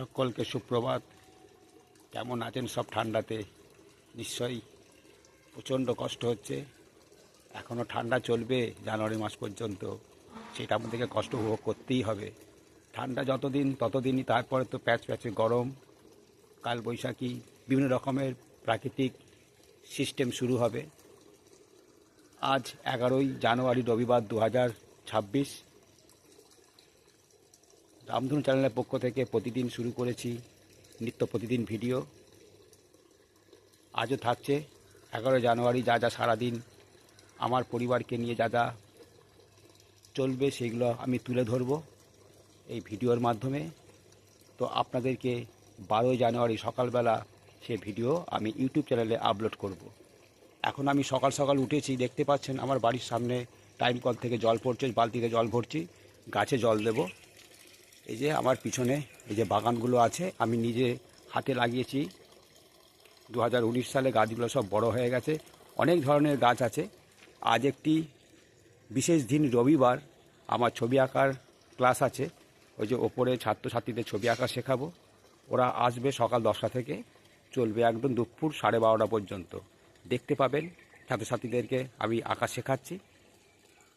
সকলকে সুপ্রভাত। কেমন আছেন সব ঠান্ডাতে? নিশ্চয়ই প্রচণ্ড কষ্ট হচ্ছে। এখনও ঠান্ডা চলবে জানুয়ারি মাস পর্যন্ত। সেটা আমাদেরকে কষ্ট উপভোগ করতেই হবে। ঠান্ডা যতদিন, ততদিনই। তারপরে তো প্যাচ প্যাচে গরম কাল বৈশাখী বিভিন্ন রকমের প্রাকৃতিক সিস্টেম শুরু হবে। আজ এগারোই জানুয়ারি রবিবার দু হাজার ছাব্বিশ। রামধনু চ্যানেলের পক্ষ থেকে প্রতিদিন শুরু করেছি নিত্য প্রতিদিন ভিডিও। আজও থাকছে এগারো জানুয়ারি, যা যা সারাদিন আমার পরিবারকে নিয়ে যা যা চলবে সেগুলো আমি তুলে ধরবো এই ভিডিওর মাধ্যমে। তো আপনাদেরকে বারোই জানুয়ারি সকালবেলা সে ভিডিও আমি ইউটিউব চ্যানেলে আপলোড করব। এখন আমি সকাল সকাল উঠেছি, দেখতে পাচ্ছেন আমার বাড়ির সামনে টাইম কল থেকে জল পড়ছে, বালতিতে জল ভরছি, গাছে জল দেবো। এই যে আমার পিছনে এই যে বাগানগুলো আছে, আমি নিজে হাতে লাগিয়েছি। দু হাজার উনিশ সালে গাছগুলো সব বড় হয়ে গেছে। অনেক ধরনের গাছ আছে। আজ একটি বিশেষ দিন রবিবার, আমার ছবি আঁকার ক্লাস আছে। ওই যে ওপরে ছাত্রছাত্রীদের ছবি আঁকা শেখাবো। ওরা আসবে সকাল দশটা থেকে, চলবে একদম দুপুর সাড়ে বারোটা পর্যন্ত। দেখতে পাবেন ছাত্রছাত্রীদেরকে আমি আঁকা শেখাচ্ছি।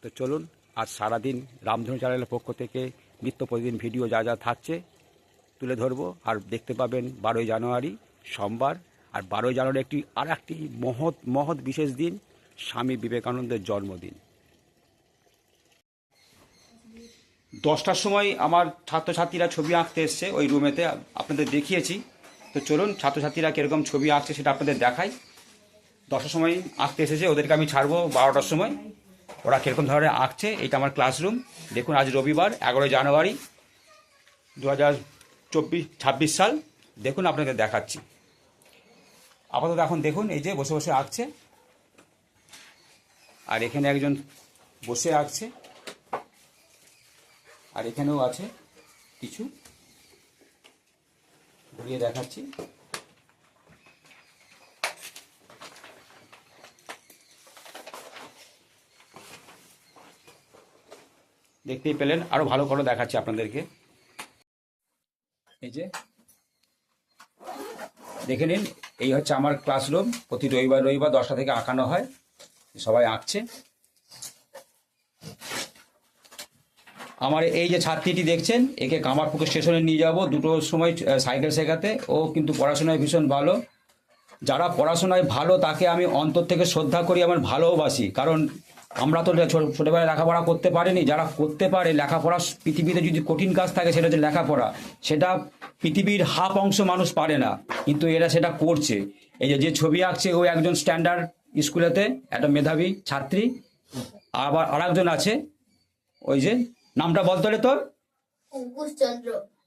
তো চলুন, আজ সারাদিন রামধনু চ্যানেলের পক্ষ থেকে নিত্য প্রতিদিন ভিডিও যা যা থাকছে তুলে ধরবো। আর দেখতে পাবেন বারোই জানুয়ারি, সোমবার। আর বারোই জানুয়ারি একটি আর একটি মহৎ মহৎ বিশেষ দিন, স্বামী বিবেকানন্দের জন্মদিন। দশটার সময় আমার ছাত্রছাত্রীরা ছবি আঁকতে এসছে ওই রুমেতে, আপনাদের দেখিয়েছি। তো চলুন, ছাত্রছাত্রীরা কীরকম ছবি আঁকছে সেটা আপনাদের দেখাই। দশটার সময় আঁকতে এসেছে, ওদেরকে আমি ছাড়বো বারোটার সময়। ওরা কীরকম ধরনের আঁকছে, এটা আমার ক্লাসরুম দেখুন, আজ রবিবার, এগারোই জানুয়ারি দু হাজার চব্বিশ, ছাব্বিশ সাল। দেখুন, আপনাদের দেখাচ্ছি। আপাতত এখন দেখুন, এই যে বসে বসে আঁকছে। আর এখানে একজন বসে আঁকছে। আর এখানেও আছে কিছু। ঘুরিয়ে দেখাচ্ছি। দেখতেই পেলেন। আরও ভালো করে দেখাচ্ছি আপনাদেরকে। এই যে, দেখে নিন, এই হচ্ছে আমার ক্লাসরুম প্রতি রবিবার রবিবার দশটা থেকে আঁকানো হয়। সবাই আঁকছে। আমার এই যে ছাত্রীটি দেখছেন, একে কামারপুকুর স্টেশনে নিয়ে যাব। দুটোর সময় সাইকেল শেখাতে। ও কিন্তু পড়াশোনায় ভীষণ ভালো। যারা পড়াশোনায় ভালো, তাকে আমি অন্তর থেকে শ্রদ্ধা করি, আমার ভালোবাসি কারণ আমরা তো ছোটবেলায় লেখাপড়া করতে পারিনি। যারা করতে পারে লেখাপড়া পৃথিবীতে যদি কঠিন কাজ থাকে সেটা হচ্ছে লেখাপড়া। সেটা পৃথিবীর হাফ অংশ মানুষ পারে না কিন্তু এরা সেটা করছে। এই যে যে ছবি আঁকছে ও একজন স্ট্যান্ডার্ড স্কুলেতে একটা মেধাবী ছাত্রী আবার আর একজন আছে ওই যে নামটা বল তোরে। তোর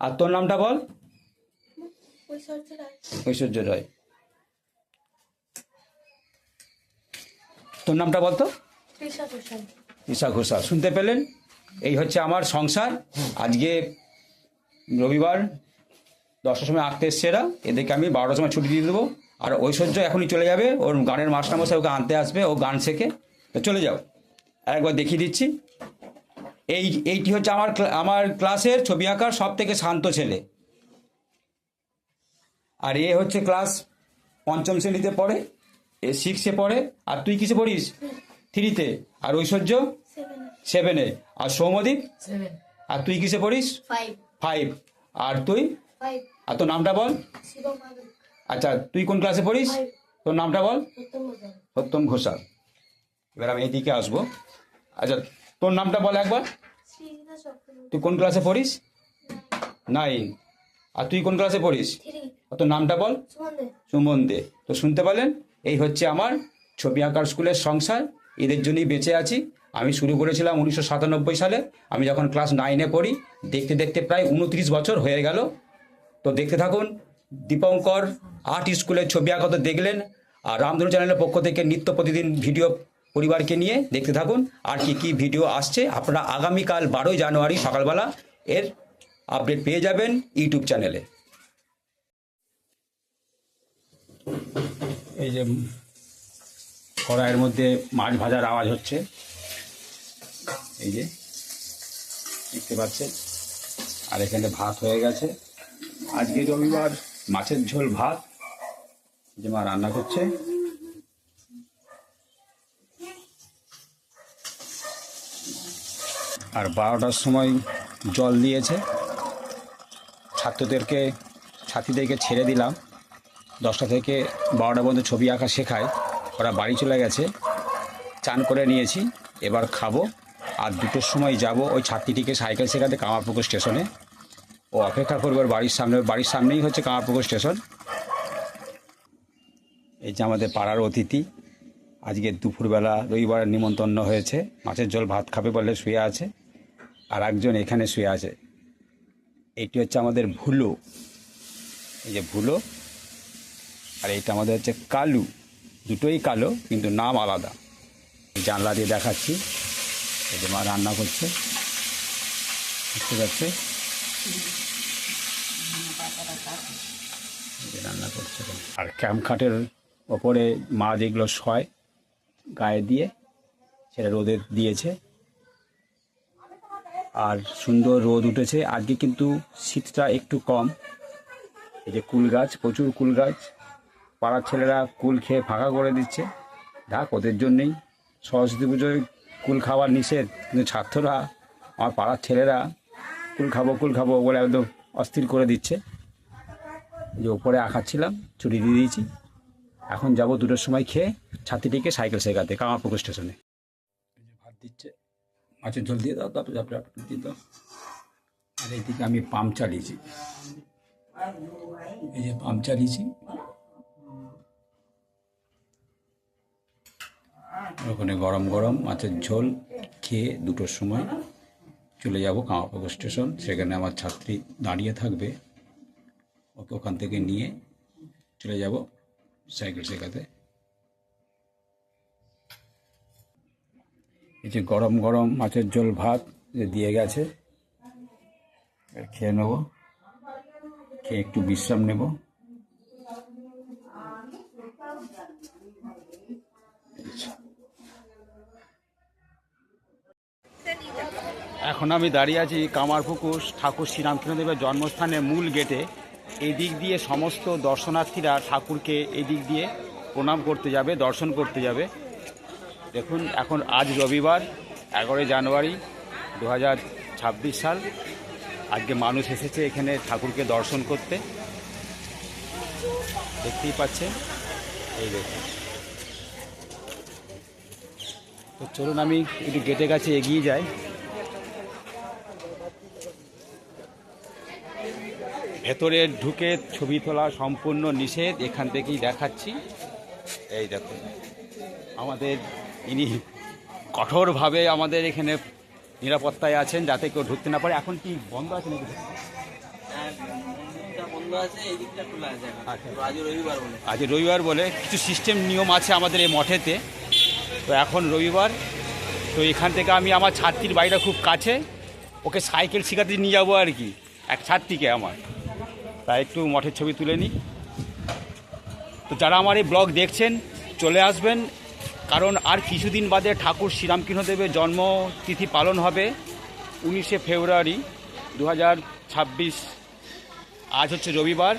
আর তোর নামটা বল। ঐশ্বর্য রায়। তোর নামটা বলতো ঈশা ঘোষাল। শুনতে পেলেন? এই হচ্ছে আমার সংসার। আজকে রবিবার, দশটার সময় আঁকতে এসছে এরা। এদেরকে আমি বারোটার সময় ছুটি দিয়ে দেবো। আর ঐশ্বর্য এখনই চলে যাবে। ওর গানের মাস্টারমশাই ওকে আনতে আসবে। ও গান শেখে। তো চলে যাও। আরেকবার দেখিয়ে দিচ্ছি। এই, এইটি হচ্ছে আমার আমার ক্লাসের ছবি আঁকার সব থেকে শান্ত ছেলে। আর এ হচ্ছে ক্লাস পঞ্চম শ্রেণীতে পড়ে। এ সিক্সে পড়ে। আর তুই কিসে পড়িস? থ্রিতে। আর ঐশ্বর্য? সেভেনে। আর সৌমদীপ সেভেন। আর তুই কিসে পড়িস? ফাইভ। আর তুই? আর তোর নামটা বল? আচ্ছা তুই কোন ক্লাসে পড়িস? তোর নামটা বল? উত্তম ঘোষাল। সত্যম ঘোষাল। এবার আমি এইদিকে আসব। আচ্ছা তোর নামটা বল একবার। তুই কোন ক্লাসে পড়িস? নাইন। আর তুই কোন ক্লাসে পড়িস? আর তোর নামটা বল? সুমন দে। তো শুনতে পারলেন এই হচ্ছে আমার ছবি আঁকার স্কুলের সংসার। এদের জন্যই বেঁচে আছি। আমি শুরু করেছিলাম উনিশশো সাতানব্বই সালে। আমি যখন ক্লাস নাইনে পড়ি, দেখতে দেখতে প্রায় উনত্রিশ বছর হয়ে গেল। তো দেখতে থাকুন, দীপঙ্কর আর্ট স্কুলের ছবি আঁকা তো দেখলেন, আর রামধনু চ্যানেলের পক্ষ থেকে নিত্য প্রতিদিন ভিডিও পরিবারকে নিয়ে দেখতে থাকুন, আর কি কি ভিডিও আসছে। আপনারা আগামীকাল বারোই জানুয়ারি সকালবেলা এর আপডেট পেয়ে যাবেন ইউটিউব চ্যানেলে। এই যে কড়াইয়ের মধ্যে মাছ ভাজার আওয়াজ হচ্ছে। এই যে, দেখতে পাচ্ছেন? আর এখানে ভাত হয়ে গেছে। আজকে রবিবার মাছের ঝোল ভাত। যে মা রান্না করছে। আর বারোটার সময় জল দিয়েছে। ছাত্রদেরকে, ছাত্রীদেরকে ছেড়ে দিলাম। দশটা থেকে বারোটা পর্যন্ত ছবি আঁকা শেখায়। ওরা বাড়ি চলে গেছে। চান করে নিয়েছি, এবার খাব। আর দুটোর সময় যাব ওই ছাত্রীটিকে সাইকেল শেখাতে কামারপুকুর স্টেশনে। ও অপেক্ষা করবে ওর বাড়ির সামনে বাড়ির সামনেই হচ্ছে কামারপুকুর স্টেশন। এই যে আমাদের পাড়ার অতিথি, আজকে দুপুরবেলা রবিবার নিমন্ত্রণ হয়েছে। মাছের জল ভাত খাবে বলে শুয়ে আছে, আর একজন এখানে শুয়ে আছে। এইটি হচ্ছে আমাদের ভুলো। এই যে ভুলো, আর এইটা আমাদের হচ্ছে কালু। দুটোই কালো, কিন্তু নাম আলাদা। জানলা দিয়ে দেখাচ্ছি। যে মা রান্না করছে। বুঝতে পারছে? রান্না করছে। আর ক্যাম্প খাটের ওপরে মা যেগুলো শয়, গায়ে দিয়ে, সেটা রোদে দিয়েছে। আর সুন্দর রোদ উঠেছে। আজকে কিন্তু শীতটা একটু কম। এই যে কুল গাছ, প্রচুর কুল গাছ। পাড়ার ছেলেরা কুল খেয়ে ফাঁকা করে দিচ্ছে। ঢাক ওদের জন্যেই সরস্বতী পুজোয় কুল খাওয়ার নিষেধ, কিন্তু ছাত্ররা আমার পাড়ার ছেলেরা কুল খাব কুল খাব বলে একদম অস্থির করে দিচ্ছে। যে ওপরে আঁকাচ্ছিলাম ছুটি দিয়ে দিয়েছি। এখন যাব দুটোর সময় খেয়ে ছাত্রীটিকে সাইকেল শেখাতে কামারপুকুর স্টেশনে। ভাত দিচ্ছে, মাছের ঝোল দিয়ে দাও, তারপরে তারপরে দিয়ে দাও। আর এইদিকে আমি পাম্প চালিয়েছি। এই যে পাম্প চালিয়েছি ওখানে গরম গরম মাছের ঝোল খেয়ে দুটোর সময় চলে যাব কামারপুকুর স্টেশন। সেখানে আমার ছাত্রী দাঁড়িয়ে থাকবে। ওকে ওখান থেকে নিয়ে চলে যাব সাইকেল শেখাতে। এই যে গরম গরম মাছের ঝোল ভাত যে দিয়ে গেছে খেয়ে নেব। খেয়ে একটু বিশ্রাম নেব। এখন আমি দাঁড়িয়ে আছি কামারপুকুর, ঠাকুর শ্রীরামকৃষ্ণদেবের জন্মস্থানের মূল গেটে। এই দিক দিয়ে সমস্ত দর্শনার্থীরা ঠাকুরকে এই দিক দিয়ে প্রণাম করতে যাবে, দর্শন করতে যাবে। দেখুন, এখন আজ রবিবার, এগারোই জানুয়ারি দু সাল। আজকে মানুষ এসেছে এখানে ঠাকুরকে দর্শন করতে। দেখতেই পাচ্ছেন, এই দেখুন। তো চলুন, আমি একটু গেটের কাছে এগিয়ে যাই। ভেতরে ঢুকে ছবি তোলা সম্পূর্ণ নিষেধ এখান থেকেই দেখাচ্ছি। এই দেখুন আমাদের ইনি কঠোরভাবে আমাদের এখানে নিরাপত্তায় আছেন যাতে কেউ ঢুকতে না পারে। এখন কি বন্ধ আছে নাকি? এখন। আচ্ছা। তো আজ রবিবার বলে। আজ রবিবার বলে কিছু সিস্টেম নিয়ম আছে আমাদের এই মঠেতে। তো এখন রবিবার তো এখান থেকে আমি আমার ছাত্রীর বাড়িটা খুব কাছে ওকে সাইকেল শিখাতে নিয়ে যাব আর কি এক ছাত্রীকে আমার। তাই একটু মঠের ছবি তুলে নিই। তো যারা আমার এই ব্লগ দেখছেন, চলে আসবেন। কারণ আর কিছুদিন বাদে ঠাকুর শ্রীরামকৃষ্ণদেবের জন্মতিথি পালন হবে উনিশে ফেব্রুয়ারি দু আজ হচ্ছে রবিবার।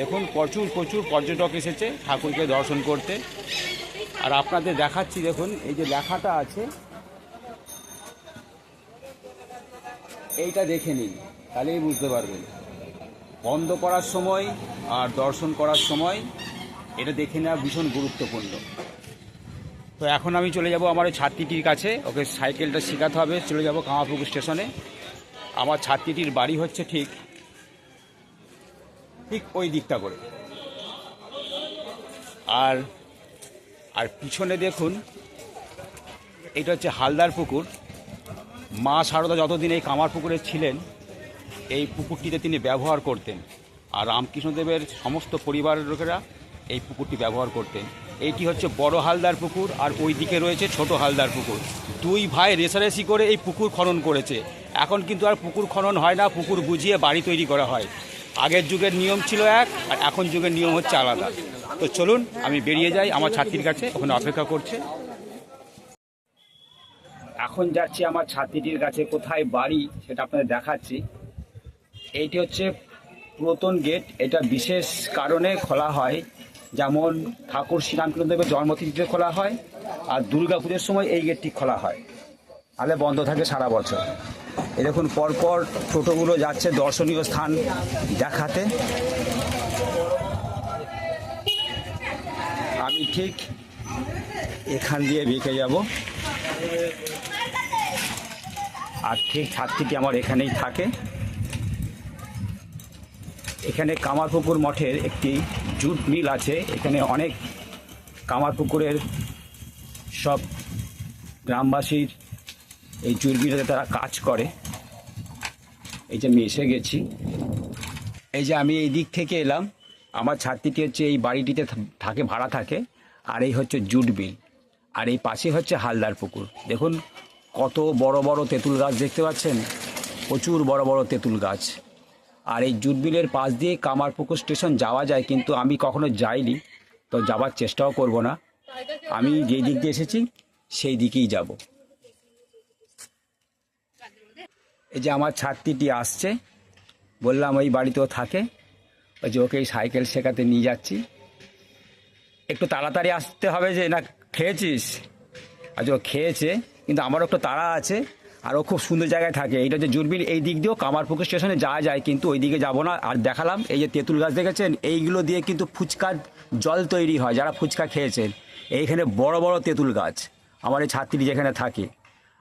দেখুন, প্রচুর প্রচুর পর্যটক এসেছে ঠাকুরকে দর্শন করতে। আর আপনাদের দেখাচ্ছি, দেখুন, এই যে লেখাটা আছে। এইটা দেখে নিন, তাহলেই বুঝতে পারবেন। বন্ধ করার সময় আর দর্শন করার সময় এটা দেখে নেওয়া ভীষণ গুরুত্বপূর্ণ। তো এখন আমি চলে যাব আমার ওই ছাত্রীটির কাছে, ওকে সাইকেলটা শেখাতে হবে, চলে যাব কামারপুকুর স্টেশনে। আমার ছাত্রীটির বাড়ি হচ্ছে ঠিক ঠিক ওই দিকটা করে। আর আর পিছনে দেখুন, এটা হচ্ছে হালদার পুকুর। মা সারদা যতদিন এই কামার পুকুরে ছিলেন এই পুকুরটিতে তিনি ব্যবহার করতেন। আর রামকৃষ্ণদেবের সমস্ত পরিবারের লোকেরা এই পুকুরটি ব্যবহার করতেন। এইটি হচ্ছে বড় হালদার পুকুর, আর ওই দিকে রয়েছে ছোট হালদার পুকুর। দুই ভাই রেসারেসি করে এই পুকুর খনন করেছে। এখন কিন্তু আর পুকুর খনন হয় না, পুকুর বুঝিয়ে বাড়ি তৈরি করা হয়। আগের যুগের নিয়ম ছিল এক, আর এখন যুগের নিয়ম হচ্ছে আলাদা। তো চলুন, আমি বেরিয়ে যাই, আমার ছাত্রীর কাছে, ওখানে অপেক্ষা করছে। এখন যাচ্ছি আমার ছাত্রীটির কাছে, কোথায় বাড়ি সেটা আপনাদের দেখাচ্ছি। এইটি হচ্ছে পুরাতন গেট। এটা বিশেষ কারণে খোলা হয়। যেমন ঠাকুর শ্রীরামকৃষ্ণদেবের জন্মতিথিতে খোলা হয় আর দুর্গা পুজোর সময় এই গেটটি খোলা হয়। তাহলে বন্ধ থাকে সারা বছর। এই দেখুন, পরপর টোটোগুলো যাচ্ছে দর্শনীয় স্থান দেখাতে। আমি ঠিক এখান দিয়ে বেঁকে যাব। আর ঠিক ছাত্রীটি আমার এখানেই থাকে। এখানে কামারপুকুর মঠের একটি জুট মিল আছে। এখানে অনেক কামারপুকুরের সব গ্রামবাসীর এই জুট মিলে তারা কাজ করে। এই যে আমি এসে গেছি। এই যে আমি এই দিক থেকে এলাম। আমার ছাত্রীটি হচ্ছে এই বাড়িটিতে থাকে, ভাড়া থাকে। আর এই হচ্ছে জুট বিল আর এই পাশে হচ্ছে হালদার পুকুর। দেখুন কত বড় বড় তেঁতুল গাছ দেখতে পাচ্ছেন? প্রচুর বড় বড় তেঁতুল গাছ। আর এই জুট বিলের পাশ দিয়ে কামারপুকুর স্টেশন যাওয়া যায়, কিন্তু আমি কখনো যাইনি, তো যাওয়ার চেষ্টাও করব না। আমি যেই দিক দিয়ে এসেছি, সেই দিকেই যাব। এই যে আমার ছাত্রীটি আসছে, বললাম, ওই বাড়িতেও থাকে, ওই যে ওকে সাইকেল শেখাতে নিয়ে যাচ্ছি। একটু তাড়াতাড়ি আসতে হবে যে, না, খেয়েছিস? আচ্ছা ও খেয়েছে, কিন্তু আমারও একটু তাড়া আছে আর ও খুব সুন্দর জায়গায় থাকে। এইটা যে জুরবিল, এই দিক দিয়েও কামারপুকুর স্টেশনে যাওয়া যায়, কিন্তু ওই দিকে যাব না। আর দেখালাম, এই যে তেঁতুল গাছ দেখেছেন, এইগুলো দিয়ে কিন্তু ফুচকার জল তৈরি হয়, যারা ফুচকা খেয়েছেন। এইখানে বড় বড় তেঁতুল গাছ, আমার এই ছাত্রী যেখানে থাকে।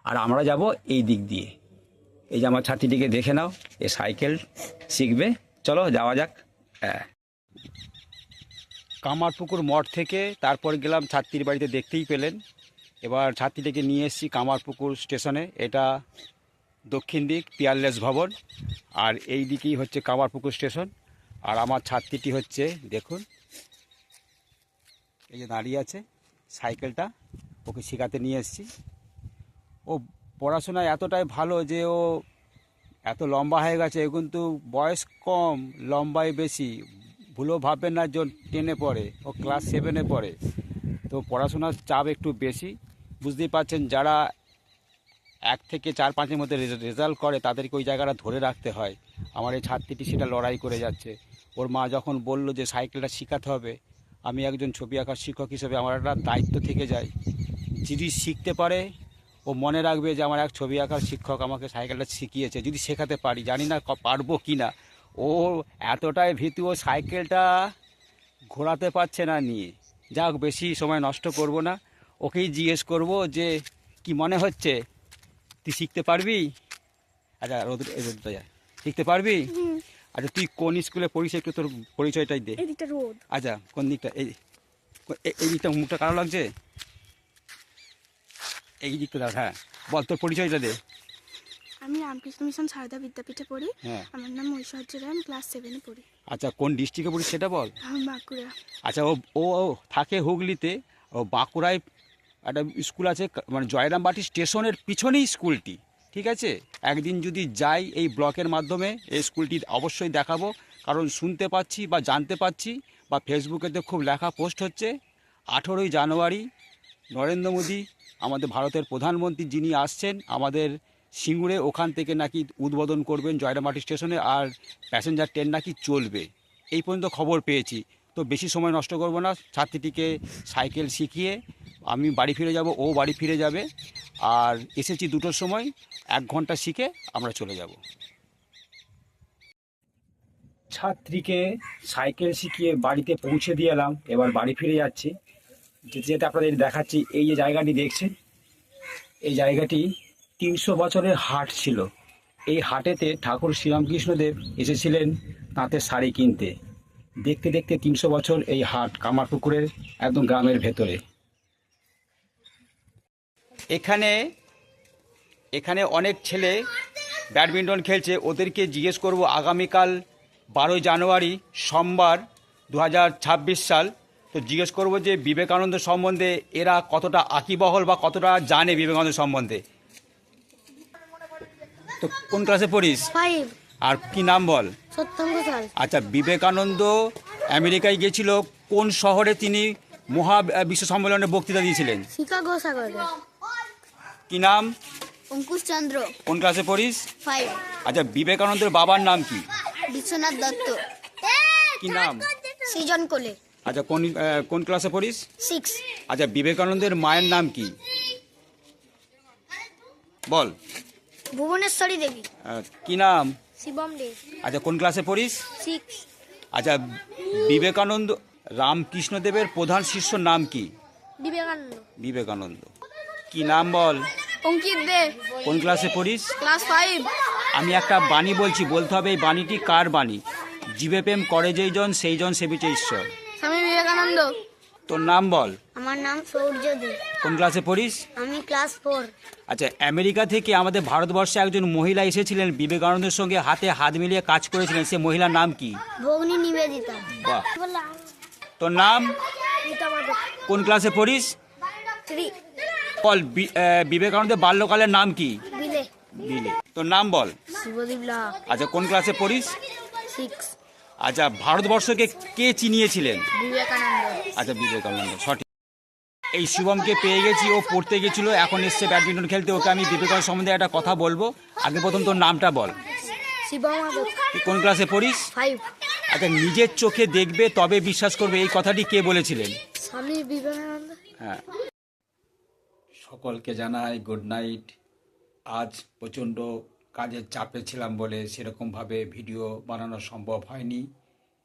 আর আমরা যাব এই দিক দিয়ে। এই যে আমার ছাত্রীটিকে দেখে নাও, এ সাইকেল শিখবে। চলো, যাওয়া যাক। হ্যাঁ। কামারপুকুর মঠ থেকে তারপর গেলাম, ছাত্রীর বাড়িতে দেখতেই পেলেন। এবার ছাত্রীটিকে নিয়ে এসেছি কামারপুকুর স্টেশনে। এটা দক্ষিণ দিক, পিয়ারলেস ভবন, আর এই দিকেই হচ্ছে কামারপুকুর স্টেশন। আর আমার ছাত্রীটি হচ্ছে, দেখুন, এই যে দাঁড়িয়ে আছে, সাইকেলটা ওকে শেখাতে নিয়ে এসেছি। ও পড়াশোনায় এতটাই ভালো যে ও এত লম্বা হয়ে গেছে, কিন্তু বয়স কম, লম্বায় বেশি। ভুলেও ভাববেন না যে টেনে পড়ে, ও ক্লাস সেভেনে পড়ে। তো পড়াশোনার চাপ একটু বেশি। বুঝতেই পারছেন, যারা এক থেকে চার পাঁচের মধ্যে রেজাল্ট করে, তাদেরকে ওই জায়গাটা ধরে রাখতে হয়। আমার এই ছাত্রীটি সেটা লড়াই করে যাচ্ছে। ওর মা যখন বলল যে সাইকেলটা শেখাতে হবে, আমি একজন ছবি আঁকার শিক্ষক হিসেবে আমার একটা দায়িত্ব থেকে যায় যদি শিখতে পারে, ও মনে রাখবে যে আমার এক ছবি আঁকার শিক্ষক আমাকে সাইকেলটা শিখিয়েছে। যদি শেখাতে পারি, জানি না পারব কি না। ও এতটাই ভীতু, ও সাইকেলটা ঘোরাতে পারছে না নিয়ে। যাক, বেশি সময় নষ্ট করব না। ওকেই জিজ্ঞেস করব যে কি মনে হচ্ছে? তুই শিখতে পারবি? আচ্ছা রোদ রোদটা যায় শিখতে পারবি? আচ্ছা তুই কোন স্কুলে পড়িস একটু তোর পরিচয়টাই দে। আচ্ছা কোন দিকটা? এই এই দিকটা মুখটা কারও লাগছে? এই দিকটা দাও হ্যাঁ। বল তোর পরিচয়টা দে। আমি রামকৃষ্ণ মিশন সারদা বিদ্যাপীঠে পড়ি। হ্যাঁ। আমার নাম ঐশ্বর্য রায় আমি ক্লাস সেভেনে পড়ি। আচ্ছা কোন ডিস্ট্রিক্টে পড়িস সেটা বল। বাঁকুড়া। আচ্ছা ও ও ও থাকে হুগলিতে। ও বাঁকুড়ায় একটা স্কুল আছে মানে জয়রামবাটি স্টেশনের পিছনেই স্কুলটি, ঠিক আছে? একদিন যদি যাই এই ব্লকের মাধ্যমে, এই স্কুলটি অবশ্যই দেখাবো। কারণ শুনতে পাচ্ছি বা জানতে পাচ্ছি বা ফেসবুকেতে খুব লেখা পোস্ট হচ্ছে, আঠেরোই জানুয়ারি, নরেন্দ্র মোদী, আমাদের ভারতের প্রধানমন্ত্রী যিনি আসছেন, আমাদের সিঙ্গুরে ওখান থেকে নাকি উদ্বোধন করবেন জয়রামবাটি স্টেশনে আর প্যাসেঞ্জার ট্রেন নাকি চলবে। এই পর্যন্ত খবর পেয়েছি। তো বেশি সময় নষ্ট করব না, ছাত্রীটিকে সাইকেল শিখিয়ে আমি বাড়ি ফিরে যাব, ও বাড়ি ফিরে যাবে, আর এসেছি দুটোর সময়, এক ঘণ্টা শিখে আমরা চলে যাব। ছাত্রীকে সাইকেল শিখিয়ে বাড়িতে পৌঁছে দিয়ে এলাম, এবার বাড়ি ফিরে যাচ্ছি। যেতে যেতে আপনাদের দেখাচ্ছি, এই যে জায়গাটি দেখছেন, এই জায়গাটি তিনশো বছরের হাট ছিল। এই হাটেতে ঠাকুর শ্রীরামকৃষ্ণদেব এসেছিলেন তাঁতের শাড়ি কিনতে। দেখতে দেখতে তিনশো বছর এই হাট, কামারপুকুরের, একদম গ্রামের ভেতরে। এখানে এখানে অনেক ছেলে ব্যাডমিন্টন খেলছে। ওদেরকে জিজ্ঞেস করব আগামীকাল বারোই জানুয়ারি সোমবার দু হাজার ছাব্বিশ সাল। তো জিজ্ঞেস করব যে বিবেকানন্দ সম্বন্ধে এরা কতটা আকিবহল বা কতটা জানে বিবেকানন্দ সম্বন্ধে? তো কোন ক্লাসে পড়িস? আর কি নাম বল? আচ্ছা বিবেকানন্দ আমেরিকায় গেছিল কোন শহরে তিনি মহা বিশ্ব সম্মেলনে বক্তৃতা দিয়েছিলেন? শিকাগো সাগরে। কি নাম? অঙ্কুশ চন্দ্র। কোন ক্লাসে পড়িস? ফাইভ আচ্ছা বিবেকানন্দের বাবার নাম কি? বিশ্বনাথ দত্ত। কি নাম? সৃজন কোলে। আচ্ছা কোন কোন ক্লাসে পড়িস? সিক্স আচ্ছা বিবেকানন্দের মায়ের নাম কি? বল। ভুবনেশ্বরী দেবী। কি নাম? শিবম দে আচ্ছা কোন ক্লাসে পড়িস? সিক্স আচ্ছা বিবেকানন্দ রামকৃষ্ণদেবের প্রধান শিষ্যর নাম কি? বিবেকানন্দ। বিবেকানন্দ। কি নাম বল? অঙ্কিত দে। কোন ক্লাসে পড়িস? Class five. আমি একটা বাণী বলছি বলতে হবে এই বাণীটি কার বাণী? জীবে প্রেম করে যেই জন সেই জন সেবিছে ঈশ্বর। স্বামী বিবেকানন্দ। তোর নাম বল? আমার নাম সৌর্য দে। কোন ক্লাসে পড়িস? আমি ক্লাস ফোর। আচ্ছা আমেরিকা থেকে আমাদের ভারতবর্ষে একজন মহিলা এসেছিলেন বিবেকানন্দের সঙ্গে হাতে হাত মিলিয়ে কাজ করেছিলেন সে মহিলার নাম কি? ভগ্নী নিবেদিতা। বাহ। তোর নাম? কোন ক্লাসে পড়িস? থ্রি। বল বিবেকানন্দের বাল্যকালের নাম কি? বিলে। তোর নাম বল। আচ্ছা কোন ক্লাসে পড়িস? আচ্ছা ভারতবর্ষকে কে চিনিয়েছিলেন? আচ্ছা বিবেকানন্দ সঠিক। এই শুভমকে পেয়ে গেছি ও পড়তে গেছিল এখন এসছে ব্যাডমিন্টন খেলতে ওকে আমি বিবেকানন্দ সম্বন্ধে একটা কথা বলব। আগে প্রথম তোর নামটা বল। তুই কোন ক্লাসে পড়িস? আচ্ছা নিজের চোখে দেখবে তবে বিশ্বাস করবে এই কথাটি কে বলেছিলেন? স্বামী বিবেকানন্দ। হ্যাঁ। সকলকে জানাই গুড নাইট আজ প্রচণ্ড কাজের চাপে ছিলাম বলে সেরকমভাবে ভিডিও বানানো সম্ভব হয়নি।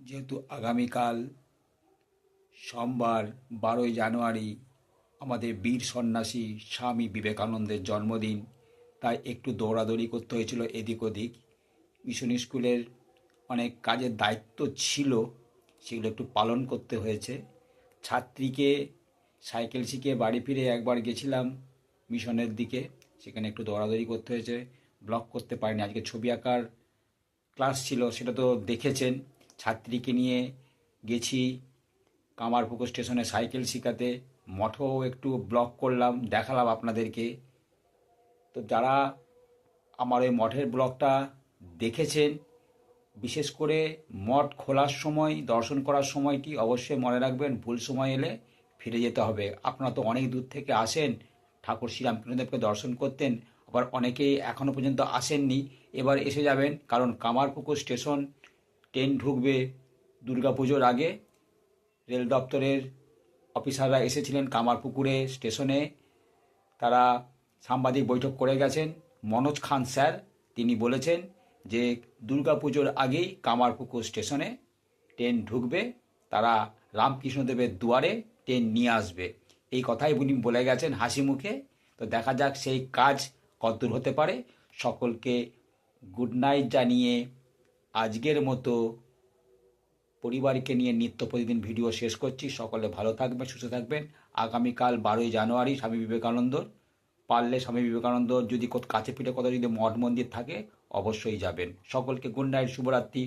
যেহেতু আগামীকাল সোমবার বারোই জানুয়ারি আমাদের বীর সন্ন্যাসী স্বামী বিবেকানন্দের জন্মদিন, তাই একটু দৌড়াদৌড়ি করতে হয়েছিল এদিক ওদিক। মিশন স্কুলের অনেক কাজের দায়িত্ব ছিল, সেগুলো একটু পালন করতে হয়েছে। ছাত্রীকে সাইকেল শিখে বাড়ি ফিরে একবার গেছিলাম মিশনের দিকে, সেখানে একটু দৌড়াদৌড়ি করতে হয়েছে ব্লক করতে পারিনি। আজকে ছবি আঁকার ক্লাস ছিল, সেটা তো দেখেছেন। ছাত্রীকে নিয়ে গেছি কামারপুকুর স্টেশনে সাইকেল শেখাতে, মঠও একটু ব্লক করলাম, দেখালাম আপনাদেরকে। তো যারা আমার ওই মঠের ব্লগটা দেখেছেন, বিশেষ করে মঠ খোলার সময়, দর্শন করার সময়টি অবশ্যই মনে রাখবেন। ভুল সময় এলে ফিরে যেতে হবে। আপনারা তো অনেক দূর থেকে আসেন। ঠাকুর শ্রীরামকৃষ্ণদেবকে দর্শন করতেন। আবার অনেকেই এখনও পর্যন্ত আসেননি। এবার এসে যাবেন, কারণ কামারপুকুর স্টেশন ট্রেন ঢুকবে দুর্গাপুজোর আগে। রেল দপ্তরের অফিসাররা এসেছিলেন কামারপুকুরে স্টেশনে। তারা সাংবাদিক বৈঠক করে গেছেন। মনোজ খান স্যার, তিনি বলেছেন যে দুর্গাপুজোর আগেই কামারপুকুর স্টেশনে ট্রেন ঢুকবে। তারা রামকৃষ্ণদেবের দুয়ারে ট্রেন নিয়ে আসবে। এই কথাই উনি বলে গেছেন হাসি মুখে। তো দেখা যাক সেই কাজ কতদূর হতে পারে। সকলকে গুড নাইট জানিয়ে আজকের মতো পরিবারকে নিয়ে নিত্য প্রতিদিন ভিডিও শেষ করছি। সকলে ভালো থাকবেন, সুস্থ থাকবেন। আগামীকাল বারোই জানুয়ারি স্বামী বিবেকানন্দর। পারলে স্বামী বিবেকানন্দ যদি কাছে পিঠে কোথাও যদি মঠ মন্দির থাকে, অবশ্যই যাবেন। সকলকে গুড নাইট শুভরাত্রি।